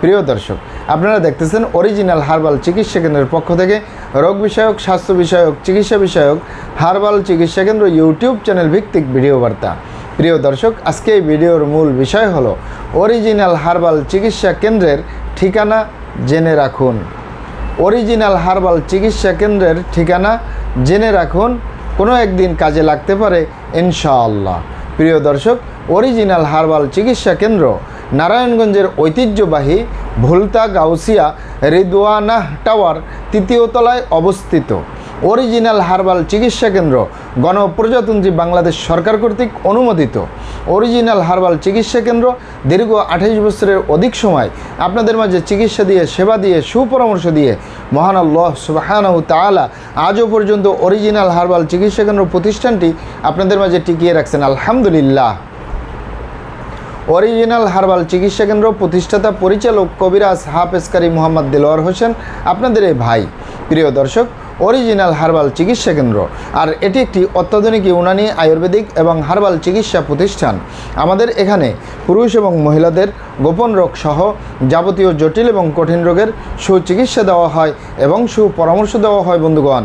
প্রিয় দর্শক, আপনারা দেখতেছেন অরিজিনাল হার্বাল চিকিৎসা কেন্দ্রের পক্ষ থেকে রোগ বিষয়ক, স্বাস্থ্য বিষয়ক, চিকিৎসা বিষয়ক হার্বাল চিকিৎসা কেন্দ্র ইউটিউব চ্যানেল ভিত্তিক ভিডিও বার্তা। প্রিয় দর্শক, আজকে এই ভিডিওর মূল বিষয় হলো অরিজিনাল হার্বাল চিকিৎসা কেন্দ্রের ঠিকানা জেনে রাখুন। অরিজিনাল হার্বাল চিকিৎসা কেন্দ্রের ঠিকানা জেনে রাখুন, কোনো একদিন কাজে লাগতে পারে, ইনশাআল্লাহ। প্রিয় দর্শক অরিজিনাল হার্বাল চিকিৎসা কেন্দ্র নারায়ণগঞ্জের ঐতিহ্যবাহী ভুলতা গাউসিয়া রিদওয়ানাহ টাওয়ার তৃতীয় তলায় অবস্থিত। অরিজিনাল হার্বাল চিকিৎসা কেন্দ্র গণপ্রজাতন্ত্রী বাংলাদেশ সরকার কর্তৃক অনুমোদিত। অরিজিনাল হার্বাল চিকিৎসা কেন্দ্র দীর্ঘ আঠাইশ বছরের অধিক সময় আপনাদের মাঝে চিকিৎসা দিয়ে, সেবা দিয়ে, সুপরামর্শ দিয়ে মহান আল্লাহ সুবাহানাহু তালা আজও পর্যন্ত অরিজিনাল হার্বাল চিকিৎসা কেন্দ্র প্রতিষ্ঠানটি আপনাদের মাঝে টিকিয়ে রাখছেন। আলহামদুলিল্লাহ। অরিজিনাল হার্বাল চিকিৎসা কেন্দ্র প্রতিষ্ঠাতা পরিচালক কবিরাজ হাফেজকারী মোহাম্মদ দেলোয়ার হোসেন, আপনাদের এই ভাই। প্রিয় দর্শক, অরিজিনাল হার্বাল চিকিৎসা কেন্দ্র, আর এটি একটি অত্যাধুনিক ইউনানি আয়ুর্বেদিক এবং হার্বাল চিকিৎসা প্রতিষ্ঠান। আমাদের এখানে পুরুষ এবং মহিলাদের গোপন রোগ সহ যাবতীয় জটিল এবং কঠিন রোগের সুচিকিৎসা দেওয়া হয় এবং সুপরামর্শ দেওয়া হয় বন্ধুগণ।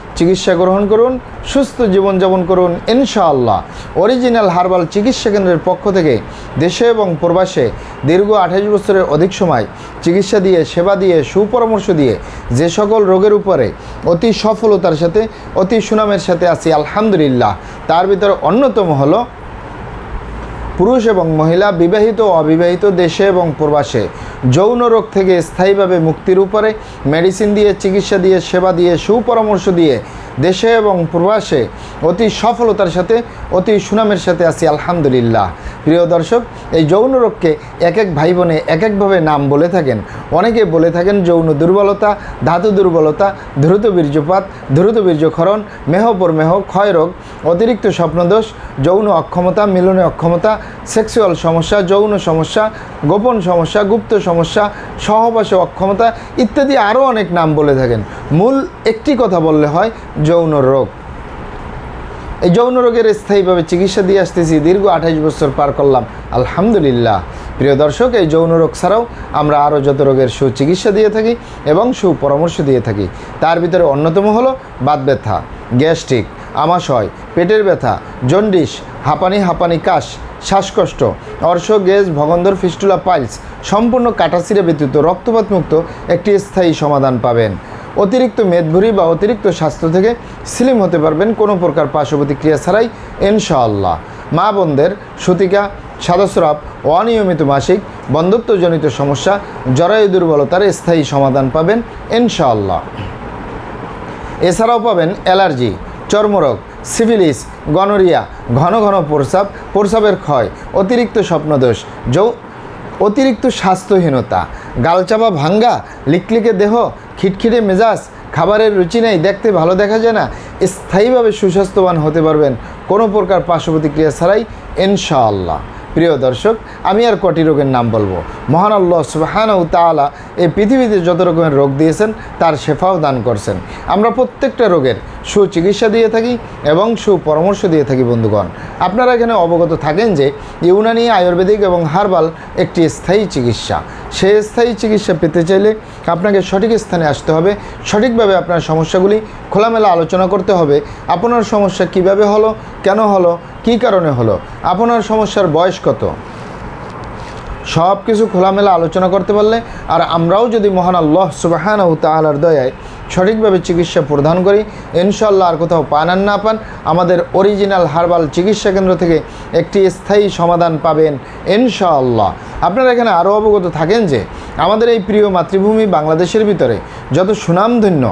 চিকিৎসা গ্রহণ করুন, সুস্থ জীবনযাপন করুন, ইনশাআল্লাহ। অরিজিনাল হার্বাল চিকিৎসা কেন্দ্রের পক্ষ থেকে দেশে এবং প্রবাসে দীর্ঘ আঠাশ বছরের অধিক সময় চিকিৎসা দিয়ে, সেবা দিয়ে, সুপরামর্শ দিয়ে যে সকল রোগের উপরে অতি সফলতার সাথে, অতি সুনামের সাথে আছি, আলহামদুলিল্লাহ। তার ভিতরে অন্যতম হলো পুরুষ এবং মহিলা বিবাহিত অবিবাহিত দেশে এবং প্রবাসে যৌন রোগ থেকে স্থায়ীভাবে মুক্তির উপরে মেডিসিন দিয়ে, চিকিৎসা দিয়ে, সেবা দিয়ে, সুপরামর্শ দিয়ে দেশে এবং প্রবাসে অতি সফলতার সাথে, অতি সুনামের সাথে আছি, আলহামদুলিল্লাহ। প্রিয় দর্শক, এই যৌন রোগকে এক এক ভাই বোনে এক একভাবে নাম বলে থাকেন। অনেকে বলে থাকেন যৌন দুর্বলতা, ধাতু দুর্বলতা দ্রুত বীর্যপাত দ্রুত বীর্যক্ষরণ মেহপর মেহ ক্ষয় রোগ, অতিরিক্ত স্বপ্নদোষ, যৌন অক্ষমতা, মিলনে অক্ষমতা, সেক্সুয়াল সমস্যা, যৌন সমস্যা, গোপন সমস্যা, গুপ্ত সমস্যা, সহবাসে অক্ষমতা ইত্যাদি আরও অনেক নাম বলে থাকেন। মূল একটি কথা বললে হয় যৌন রোগ। এই যৌন রোগের স্থায়ীভাবে চিকিৎসা দিয়ে আসতেছি, দীর্ঘ আঠাইশ বছর পার করলাম। আলহামদুলিল্লাহ। প্রিয় দর্শক, এই যৌন রোগ ছাড়াও আমরা আরও যত রোগের সুচিকিৎসা দিয়ে থাকি এবং সুপরামর্শ দিয়ে থাকি, তার ভিতরে অন্যতম হলো বাত ব্যথা, গ্যাস্ট্রিক, আমাশয়, পেটের ব্যথা জন্ডিস হাঁপানি হাঁপানি, কাশ, শ্বাসকষ্ট, অর্শ, গ্যাস, ভগন্দর, ফিস্টুলা, পাইলস সম্পূর্ণ কাটাসিরা ব্যতীত রক্তপাতমুক্ত একটি স্থায়ী সমাধান পাবেন। অতিরিক্ত মেদভুরি বা অতিরিক্ত স্বাস্থ্য থেকে স্লিম হতে পারবেন কোনো প্রকার পার্শ্ব প্রতিক্রিয়া ছাড়াই, ইনশাআল্লাহ। মা বোনদের সুতিকা, সাদস্রাব, অনিয়মিত মাসিক, বন্ধত্বজনিত সমস্যা, জরায়ু দুর্বলতার স্থায়ী সমাধান পাবেন, ইনশাআল্লাহ। এছাড়াও পাবেন অ্যালার্জি, চর্মরোগ, সিভিলিস, গনোরিয়া, ঘন ঘন প্রস্রাব, প্রস্রাবের ক্ষয়, অতিরিক্ত স্বপ্নদোষ, যৌ অতিরিক্ত স্বাস্থ্যহীনতা, গালচাপা ভাঙ্গা, লিকলিকে দেহ খিটখিটে মেজাজ, খাবারের রুচি নেই, দেখতে ভালো দেখা যায় না, স্থায়ীভাবে সুস্বাস্থ্যবান হতে পারবেন। কোনো প্রকার পার্শ্ব প্রতিক্রিয়া ছাড়াই, ইনশাআল্লাহ। প্রিয় দর্শক, আমি আর কটি রোগের নাম বলব। মহান আল্লাহ সুবাহানউ তাআলা এই পৃথিবীতে যত রকমের রোগ দিয়েছেন, তার শেফাও দান করছেন। আমরা প্রত্যেকটা রোগের সুচিকিৎসা দিয়ে থাকি এবং সুপরামর্শ দিয়ে থাকি, বন্ধুগণ। আপনারা এখানে অবগত থাকেন যে ইউনানি, আয়ুর্বেদিক এবং হার্বাল একটি স্থায়ী চিকিৎসা। সেই স্থায়ী চিকিৎসা পেতে চাইলে আপনাকে সঠিক স্থানে আসতে হবে। সঠিকভাবে আপনার সমস্যাগুলি খোলামেলা আলোচনা করতে হবে। আপনার সমস্যা কীভাবে হলো, কেন হলো কী কারণে হলো? আপনার সমস্যার বয়স কত? সব কিছু খোলামেলা আলোচনা করতে পারলে, আর আমরাও যদি মহান আল্লাহ সুবাহান ও তালার দয়ায় সঠিকভাবে চিকিৎসা প্রদান করি ইনশাল্লাহ আর কোথাও পান আর না পান, আমাদের অরিজিনাল হার্বাল চিকিৎসা কেন্দ্র থেকে একটি স্থায়ী সমাধান পাবেন ইনশাআল্লাহ। আপনারা এখানে আরও অবগত থাকেন যে, আমাদের এই প্রিয় মাতৃভূমি বাংলাদেশের ভিতরে যত সুনামধন্য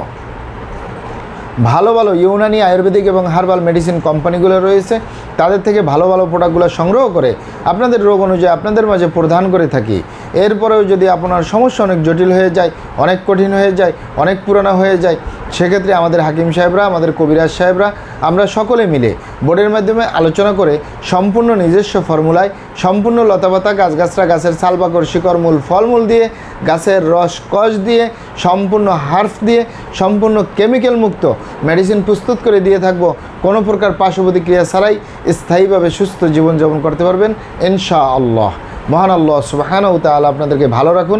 ভালো ভালো ইউনানি আয়ুর্বেদিক এবং হার্বাল মেডিসিন কোম্পানিগুলো রয়েছে, তাদের থেকে ভালো ভালো প্রোডাক্টগুলো সংগ্রহ করে আপনাদের রোগ অনুযায়ী আপনাদের মাঝে প্রদান করে থাকি। এরপরেও যদি আপনার সমস্যা অনেক জটিল হয়ে যায়, অনেক কঠিন হয়ে যায়, অনেক পুরানো হয়ে যায় সেক্ষেত্রে আমাদের হাকিম সাহেবরা, আমাদের কবিরাজ সাহেবরা, আমরা সকলে মিলে বোর্ডের মাধ্যমে আলোচনা করে সম্পূর্ণ নিজস্ব ফর্মুলায়, সম্পূর্ণ লতাপাতা গাছগাছরা গাছের সালবাকর শিকড় মূল ফলমূল দিয়ে, গাছের রস, কষ দিয়ে, সম্পূর্ণ হার্ফ দিয়ে, সম্পূর্ণ কেমিক্যাল মুক্ত মেডিসিন প্রস্তুত করে দিয়ে থাকব। কোনো প্রকার পার্শ্ব প্রতিক্রিয়া ছাড়াই স্থায়ীভাবে সুস্থ জীবনযাপন করতে পারবেন ইনশা আল্লাহ মহান আল্লাহ সুবাহানাউ তাআলা আপনাদেরকে ভালো রাখুন